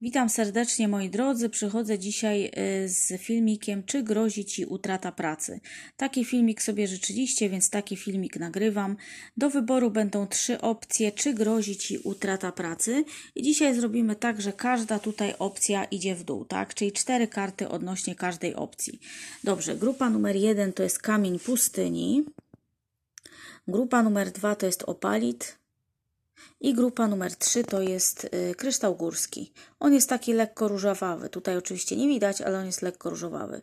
Witam serdecznie moi drodzy. Przychodzę dzisiaj y, z filmikiem, czy grozi Ci utrata pracy. Taki filmik sobie życzyliście, więc taki filmik nagrywam. Do wyboru będą trzy opcje, czy grozi Ci utrata pracy. I dzisiaj zrobimy tak, że każda tutaj opcja idzie w dół, tak? Czyli cztery karty odnośnie każdej opcji. Dobrze, grupa numer jeden to jest kamień pustyni. Grupa numer dwa to jest opalit. I grupa numer 3 to jest y, kryształ górski. On jest taki lekko różowawy. Tutaj oczywiście nie widać, ale on jest lekko różowawy.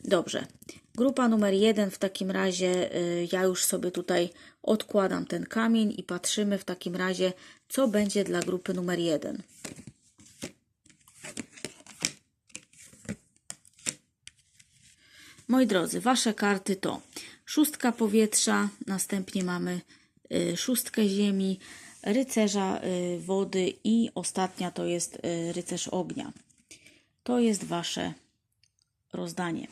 Dobrze. Grupa numer 1 w takim razie y, ja już sobie tutaj odkładam ten kamień i patrzymy w takim razie, co będzie dla grupy numer 1. Moi drodzy, wasze karty to szóstka powietrza, następnie mamy y, szóstkę ziemi, rycerza y, wody i ostatnia to jest y, rycerz ognia. To jest wasze rozdanie.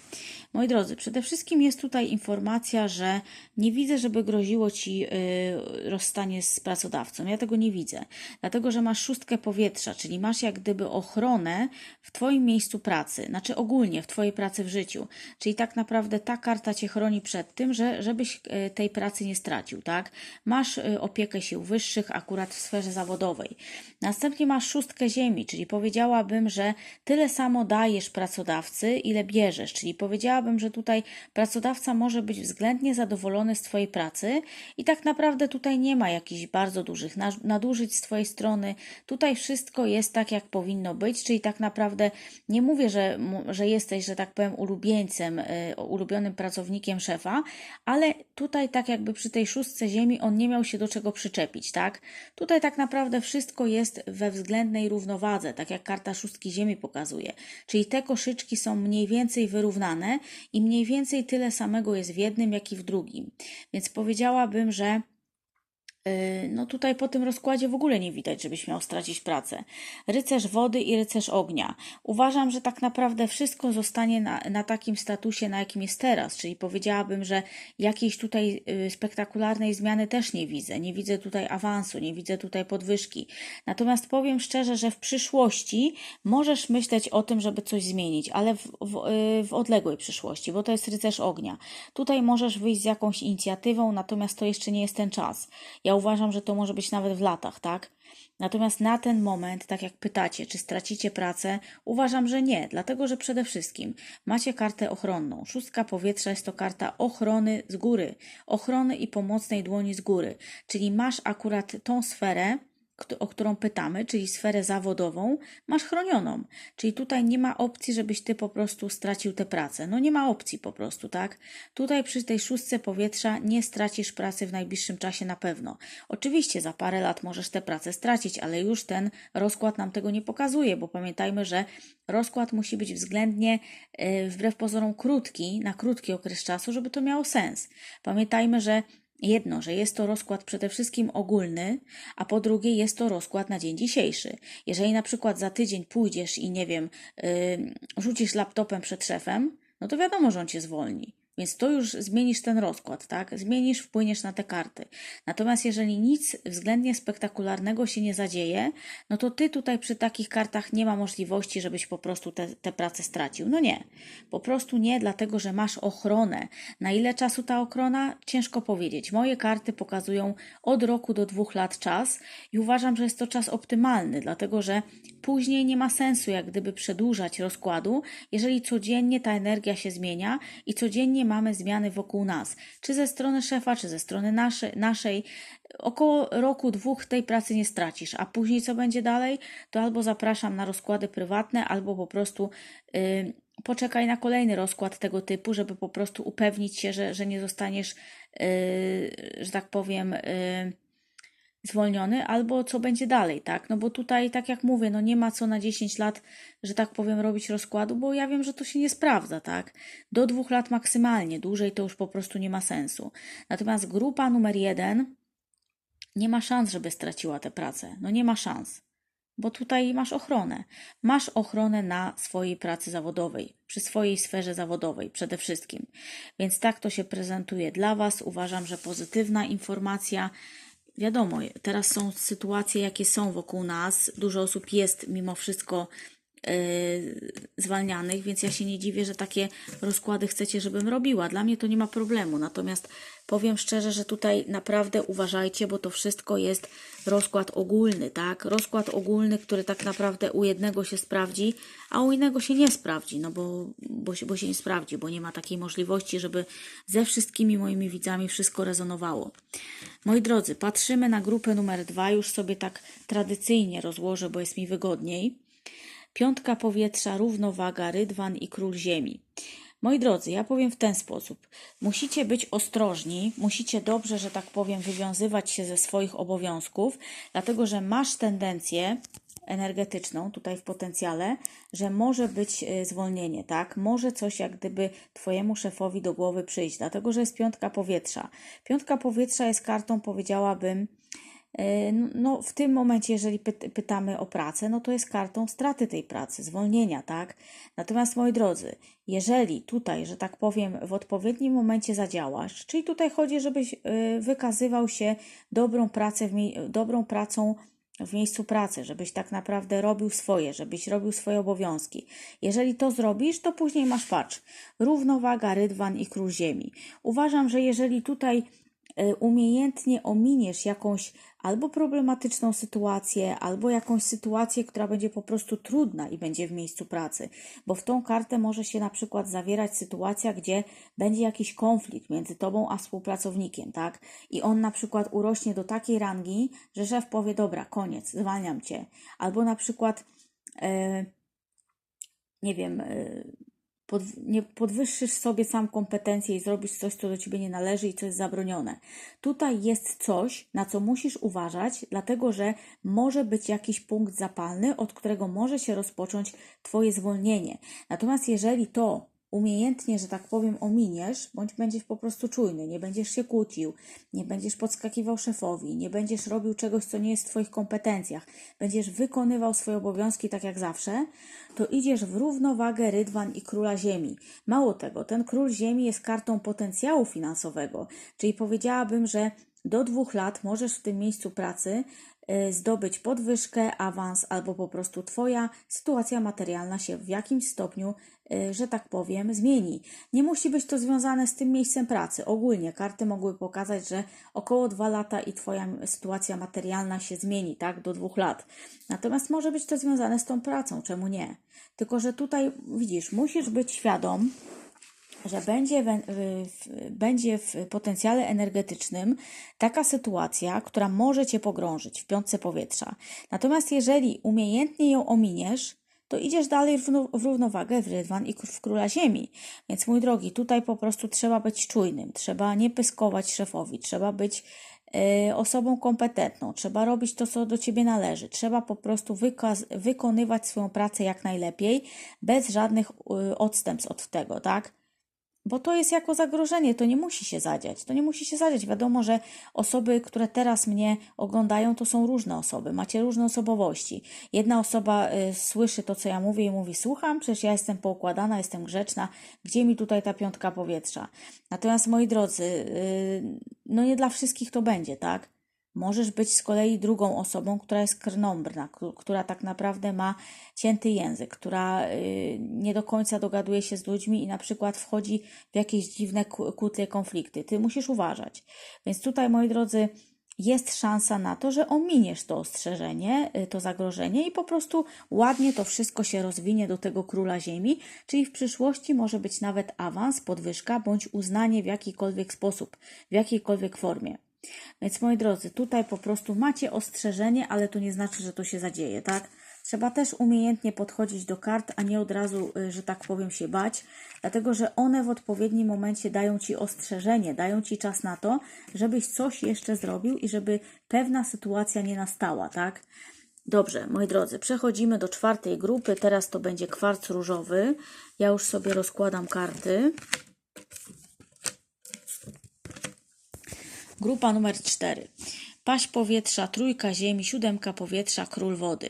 Moi drodzy, przede wszystkim jest tutaj informacja, że nie widzę, żeby groziło ci y, rozstanie z pracodawcą. Ja tego nie widzę, dlatego że masz szóstkę powietrza, czyli masz jak gdyby ochronę w Twoim miejscu pracy, znaczy ogólnie w Twojej pracy w życiu. Czyli tak naprawdę ta karta Cię chroni przed tym, że żebyś y, tej pracy nie stracił, tak? Masz y, opiekę sił wyższych akurat w sferze zawodowej. Następnie masz szóstkę ziemi, czyli powiedziałabym, że tyle samo dajesz pracodawcy, ile bierzesz, czyli powiedziałabym, że tutaj pracodawca może być względnie zadowolony z Twojej pracy i tak naprawdę tutaj nie ma jakichś bardzo dużych nadużyć z Twojej strony. Tutaj wszystko jest tak, jak powinno być, czyli tak naprawdę nie mówię, że, że jesteś, że tak powiem, ulubieńcem, y, ulubionym pracownikiem szefa, ale tutaj tak jakby przy tej szóstce ziemi on nie miał się do czego przyczepić, tak? Tutaj tak naprawdę wszystko jest we względnej równowadze, tak jak karta szóstki ziemi pokazuje. Czyli te koszyczki są mniej więcej wyrównane i mniej więcej tyle samego jest w jednym, jak i w drugim. Więc powiedziałabym, że no tutaj po tym rozkładzie w ogóle nie widać, żebyś miał stracić pracę. Rycerz wody i rycerz ognia. Uważam, że tak naprawdę wszystko zostanie na, na takim statusie, na jakim jest teraz, czyli powiedziałabym, że jakiejś tutaj y, spektakularnej zmiany też nie widzę. Nie widzę tutaj awansu, nie widzę tutaj podwyżki. Natomiast powiem szczerze, że w przyszłości możesz myśleć o tym, żeby coś zmienić, ale w, w, y, w odległej przyszłości, bo to jest rycerz ognia. Tutaj możesz wyjść z jakąś inicjatywą, natomiast to jeszcze nie jest ten czas. Ja ja uważam, że to może być nawet w latach, tak? Natomiast na ten moment, tak jak pytacie, czy stracicie pracę, uważam, że nie, dlatego że przede wszystkim macie kartę ochronną. Szóstka powietrza jest to karta ochrony z góry, ochrony i pomocnej dłoni z góry, czyli masz akurat tą sferę, o którą pytamy, czyli sferę zawodową, masz chronioną. Czyli tutaj nie ma opcji, żebyś ty po prostu stracił tę pracę. No nie ma opcji po prostu, tak? Tutaj przy tej szóstce powietrza nie stracisz pracy w najbliższym czasie na pewno. Oczywiście za parę lat możesz tę pracę stracić, ale już ten rozkład nam tego nie pokazuje, bo pamiętajmy, że rozkład musi być względnie yy, wbrew pozorom krótki, na krótki okres czasu, żeby to miało sens. Pamiętajmy, że Jedno, że jest to rozkład przede wszystkim ogólny, a po drugie jest to rozkład na dzień dzisiejszy. Jeżeli na przykład za tydzień pójdziesz i nie wiem, yy, rzucisz laptopem przed szefem, no to wiadomo, że on cię zwolni. Więc to już zmienisz ten rozkład, tak? Zmienisz, wpłyniesz na te karty. Natomiast jeżeli nic względnie spektakularnego się nie zadzieje, no to ty tutaj przy takich kartach nie ma możliwości, żebyś po prostu te, te pracę stracił. No nie. Po prostu nie, dlatego że masz ochronę. Na ile czasu ta ochrona? Ciężko powiedzieć. Moje karty pokazują od roku do dwóch lat czas i uważam, że jest to czas optymalny, dlatego że później nie ma sensu jak gdyby przedłużać rozkładu, jeżeli codziennie ta energia się zmienia i codziennie mamy zmiany wokół nas, czy ze strony szefa, czy ze strony nasze, naszej. Około roku, dwóch tej pracy nie stracisz, a później co będzie dalej, to albo zapraszam na rozkłady prywatne, albo po prostu yy, poczekaj na kolejny rozkład tego typu, żeby po prostu upewnić się, że, że nie zostaniesz, yy, że tak powiem, yy, zwolniony, albo co będzie dalej, tak? No bo tutaj, tak jak mówię, no nie ma co na 10 lat, że tak powiem, robić rozkładu, bo ja wiem, że to się nie sprawdza, tak? Do dwóch lat maksymalnie, dłużej to już po prostu nie ma sensu. Natomiast grupa numer jeden nie ma szans, żeby straciła tę pracę. No nie ma szans bo tutaj masz ochronę. Masz ochronę na swojej pracy zawodowej, przy swojej sferze zawodowej przede wszystkim. Więc tak to się prezentuje dla Was. Uważam, że pozytywna informacja wiadomo, teraz są sytuacje, jakie są wokół nas. Dużo osób jest mimo wszystko zwalnianych, więc ja się nie dziwię, że takie rozkłady chcecie, żebym robiła. Dla mnie to nie ma problemu. Natomiast powiem szczerze, że tutaj naprawdę uważajcie, bo to wszystko jest rozkład ogólny, tak? Rozkład ogólny, który tak naprawdę u jednego się sprawdzi, a u innego się nie sprawdzi, no bo, bo, się, bo się nie sprawdzi, bo nie ma takiej możliwości, żeby ze wszystkimi moimi widzami wszystko rezonowało. Moi drodzy, patrzymy na grupę numer dwa, już sobie tak tradycyjnie rozłożę, bo jest mi wygodniej. Piątka powietrza, równowaga, rydwan i król ziemi. Moi drodzy, ja powiem w ten sposób. Musicie być ostrożni, musicie dobrze, że tak powiem, wywiązywać się ze swoich obowiązków, dlatego że masz tendencję energetyczną tutaj w potencjale, że może być y, zwolnienie, tak? Może coś jak gdyby Twojemu szefowi do głowy przyjść, dlatego że jest piątka powietrza. Piątka powietrza jest kartą, powiedziałabym, E, No, w tym momencie, jeżeli py- pytamy o pracę, no to jest kartą straty tej pracy, zwolnienia, tak? Natomiast, moi drodzy, jeżeli tutaj, że tak powiem, w odpowiednim momencie zadziałasz, czyli tutaj chodzi, żebyś y, wykazywał się dobrą, pracę dobrą pracą w miejscu pracy, żebyś tak naprawdę robił swoje, żebyś robił swoje obowiązki. Jeżeli to zrobisz, to później masz patrz, równowaga, rydwan i król ziemi. Uważam, że jeżeli tutaj umiejętnie ominiesz jakąś albo problematyczną sytuację, albo jakąś sytuację, która będzie po prostu trudna i będzie w miejscu pracy, bo w tą kartę może się na przykład zawierać sytuacja, gdzie będzie jakiś konflikt między tobą a współpracownikiem, tak? I on na przykład urośnie do takiej rangi, że szef powie: Dobra, koniec, zwalniam cię. Albo na przykład, e, nie wiem, e, pod, nie podwyższysz sobie sam kompetencje i zrobisz coś, co do ciebie nie należy i co jest zabronione. Tutaj jest coś, na co musisz uważać, dlatego że może być jakiś punkt zapalny, od którego może się rozpocząć Twoje zwolnienie. Natomiast jeżeli to umiejętnie, że tak powiem, ominiesz, bądź będziesz po prostu czujny, nie będziesz się kłócił, nie będziesz podskakiwał szefowi, nie będziesz robił czegoś, co nie jest w Twoich kompetencjach, będziesz wykonywał swoje obowiązki tak jak zawsze, to idziesz w równowagę Rydwan i Króla Ziemi. Mało tego, ten Król Ziemi jest kartą potencjału finansowego, czyli powiedziałabym, że do dwóch lat możesz w tym miejscu pracy zdobyć podwyżkę, awans albo po prostu Twoja sytuacja materialna się w jakimś stopniu, y, że tak powiem, zmieni. Nie musi być to związane z tym miejscem pracy. Ogólnie karty mogły pokazać, że około dwa lata i Twoja sytuacja materialna się zmieni, tak, do dwóch lat. Natomiast może być to związane z tą pracą, czemu nie? Tylko, że tutaj widzisz, musisz być świadom, że będzie w, w, będzie w potencjale energetycznym taka sytuacja, która może Cię pogrążyć w piątce powietrza. Natomiast jeżeli umiejętnie ją ominiesz, to idziesz dalej w, równo- w równowagę w rydwan i w króla ziemi. Więc mój drogi, tutaj po prostu trzeba być czujnym, trzeba nie pyskować szefowi, trzeba być e, osobą kompetentną, trzeba robić to, co do ciebie należy, trzeba po prostu wykonywać swoją pracę jak najlepiej, bez żadnych y, odstępstw od tego, tak? Bo to jest jako zagrożenie, to nie musi się zadziać. To nie musi się zadziać. Wiadomo, że osoby, które teraz mnie oglądają, to są różne osoby. Macie różne osobowości. Jedna osoba y, słyszy to, co ja mówię i mówi: Słucham, przecież ja jestem poukładana, jestem grzeczna. Gdzie mi tutaj ta piątka powietrza? Natomiast moi drodzy, y, no nie dla wszystkich to będzie, tak? Możesz być z kolei drugą osobą, która jest krnąbrna, która tak naprawdę ma cięty język, która y, nie do końca dogaduje się z ludźmi i na przykład wchodzi w jakieś dziwne kłótnie, konflikty. Ty musisz uważać. Więc tutaj, moi drodzy, jest szansa na to, że ominiesz to ostrzeżenie, y, to zagrożenie i po prostu ładnie to wszystko się rozwinie do tego króla ziemi, czyli w przyszłości może być nawet awans, podwyżka bądź uznanie w jakikolwiek sposób, w jakiejkolwiek formie. Więc moi drodzy, tutaj po prostu macie ostrzeżenie, ale to nie znaczy, że to się zadzieje, tak? Trzeba też umiejętnie podchodzić do kart, a nie od razu, y, że tak powiem, się bać, dlatego że one w odpowiednim momencie dają ci ostrzeżenie, dają ci czas na to, żebyś coś jeszcze zrobił i żeby pewna sytuacja nie nastała, tak? Dobrze, moi drodzy, przechodzimy do czwartej grupy. Teraz to będzie kwarc różowy. Ja już sobie rozkładam karty. Grupa numer 4. Paść powietrza, trójka ziemi, siódemka powietrza, król wody.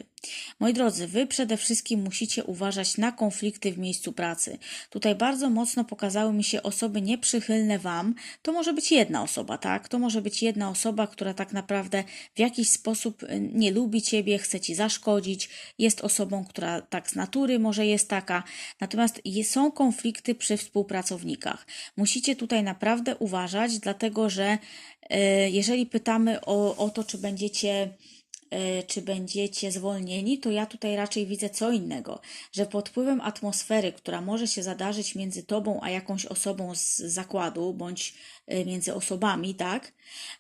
Moi drodzy, wy przede wszystkim musicie uważać na konflikty w miejscu pracy. Tutaj bardzo mocno pokazały mi się osoby nieprzychylne wam. To może być jedna osoba, tak? To może być jedna osoba, która tak naprawdę w jakiś sposób y, nie lubi ciebie, chce ci zaszkodzić, jest osobą, która tak z natury może jest taka. Natomiast są konflikty przy współpracownikach. Musicie tutaj naprawdę uważać, dlatego że e, jeżeli pytamy o, o to, czy będziecie czy będziecie zwolnieni, to ja tutaj raczej widzę co innego, że pod wpływem atmosfery, która może się zadarzyć między tobą a jakąś osobą z zakładu, bądź e, między osobami, tak,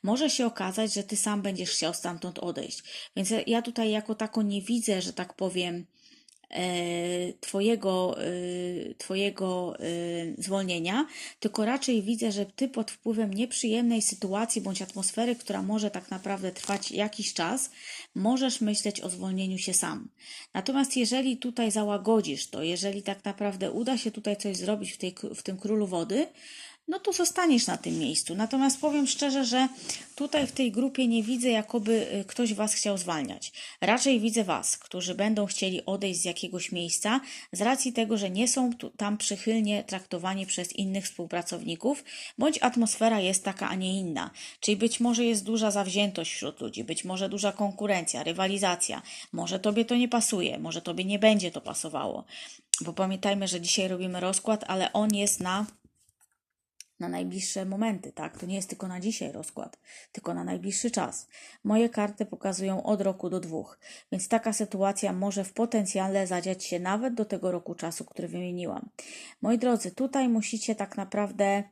może się okazać, że ty sam będziesz chciał stamtąd odejść. Więc ja- tutaj jako tako nie widzę, że tak powiem, e, twojego, e, twojego e, zwolnienia, tylko raczej widzę, że ty pod wpływem nieprzyjemnej sytuacji bądź atmosfery, która może tak naprawdę trwać jakiś czas, możesz myśleć o zwolnieniu się sam. Natomiast jeżeli tutaj załagodzisz to, jeżeli tak naprawdę uda się tutaj coś zrobić w, tej, w tym królu wody, no to zostaniesz na tym miejscu. Natomiast powiem szczerze, że tutaj w tej grupie nie widzę, jakoby y, ktoś Was chciał zwalniać. Raczej widzę Was, którzy będą chcieli odejść z jakiegoś miejsca z racji tego, że nie są tam przychylnie traktowani przez innych współpracowników, bądź atmosfera jest taka, a nie inna. Czyli być może jest duża zawziętość wśród ludzi, być może duża konkurencja, rywalizacja. Może Tobie to nie pasuje, może Tobie nie będzie to pasowało. Bo pamiętajmy, że dzisiaj robimy rozkład, ale on jest na na najbliższe momenty, tak? To nie jest tylko na dzisiaj rozkład, tylko na najbliższy czas. Moje karty pokazują od roku do dwóch, więc taka sytuacja może w potencjale zadziać się nawet do tego roku czasu, który wymieniłam. Moi drodzy, tutaj musicie tak naprawdę.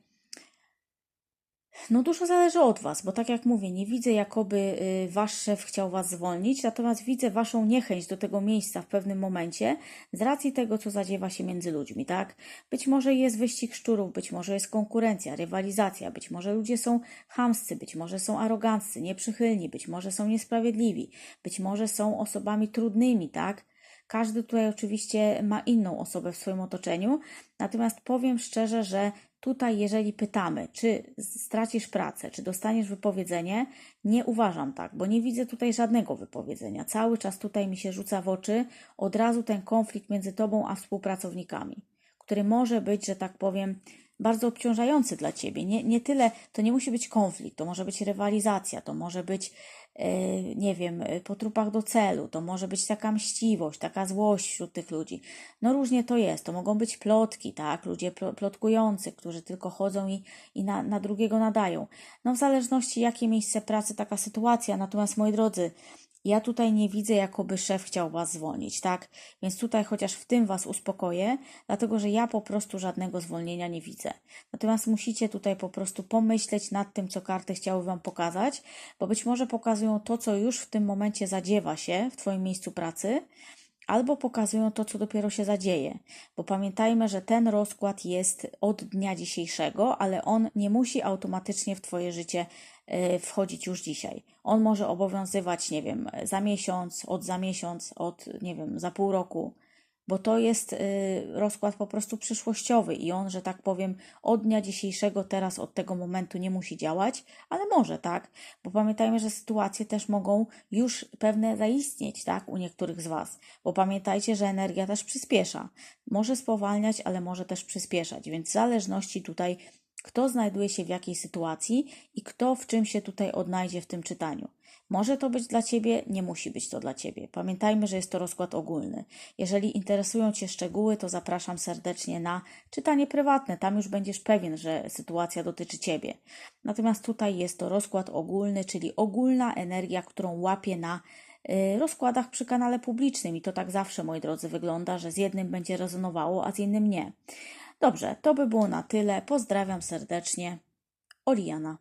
No dużo zależy od Was, bo tak jak mówię, nie widzę jakoby y, Wasz szef chciał Was zwolnić, natomiast widzę Waszą niechęć do tego miejsca w pewnym momencie z racji tego, co zadziewa się między ludźmi, tak? Być może jest wyścig szczurów, być może jest konkurencja, rywalizacja, być może ludzie są chamscy, być może są aroganccy, nieprzychylni, być może są niesprawiedliwi, być może są osobami trudnymi, tak? Każdy tutaj oczywiście ma inną osobę w swoim otoczeniu, natomiast powiem szczerze, że tutaj, jeżeli pytamy, czy stracisz pracę, czy dostaniesz wypowiedzenie, nie uważam tak, bo nie widzę tutaj żadnego wypowiedzenia. Cały czas tutaj mi się rzuca w oczy od razu ten konflikt między tobą a współpracownikami, który może być, że tak powiem, bardzo obciążający dla ciebie. Nie, nie tyle, to nie musi być konflikt, to może być rywalizacja, to może być, e, nie wiem, e, po trupach do celu, to może być taka mściwość, taka złość wśród tych ludzi. No różnie to jest, to mogą być plotki, tak, ludzie plo- plotkujący, którzy tylko chodzą i, i na, na drugiego nadają. No w zależności jakie miejsce pracy, taka sytuacja. Natomiast moi drodzy, ja tutaj nie widzę, jakoby szef chciał Was zwolnić, tak? Więc tutaj chociaż w tym Was uspokoję, dlatego że ja po prostu żadnego zwolnienia nie widzę. Natomiast musicie tutaj po prostu pomyśleć nad tym, co karty chciały Wam pokazać, bo być może pokazują to, co już w tym momencie zadziewa się w Twoim miejscu pracy, albo pokazują to, co dopiero się zadzieje. Bo pamiętajmy, że ten rozkład jest od dnia dzisiejszego, ale on nie musi automatycznie w Twoje życie wchodzić już dzisiaj. On może obowiązywać, nie wiem, za miesiąc, od za miesiąc, od, nie wiem, za pół roku, bo to jest y, rozkład po prostu przyszłościowy i on, że tak powiem, od dnia dzisiejszego, teraz, od tego momentu nie musi działać, ale może, tak? Bo pamiętajmy, że sytuacje też mogą już pewne zaistnieć, tak? U niektórych z Was, bo pamiętajcie, że energia też przyspiesza. Może spowalniać, ale może też przyspieszać, więc w zależności tutaj kto znajduje się w jakiej sytuacji i kto w czym się tutaj odnajdzie w tym czytaniu. Może to być dla Ciebie, nie musi być to dla Ciebie. Pamiętajmy, że jest to rozkład ogólny. Jeżeli interesują Cię szczegóły, to zapraszam serdecznie na czytanie prywatne. Tam już będziesz pewien, że sytuacja dotyczy Ciebie. Natomiast tutaj jest to rozkład ogólny, czyli ogólna energia, którą łapie na y, rozkładach przy kanale publicznym. I to tak zawsze, moi drodzy, wygląda, że z jednym będzie rezonowało, a z innym nie. Dobrze, to by było na tyle. Pozdrawiam serdecznie. Oliana.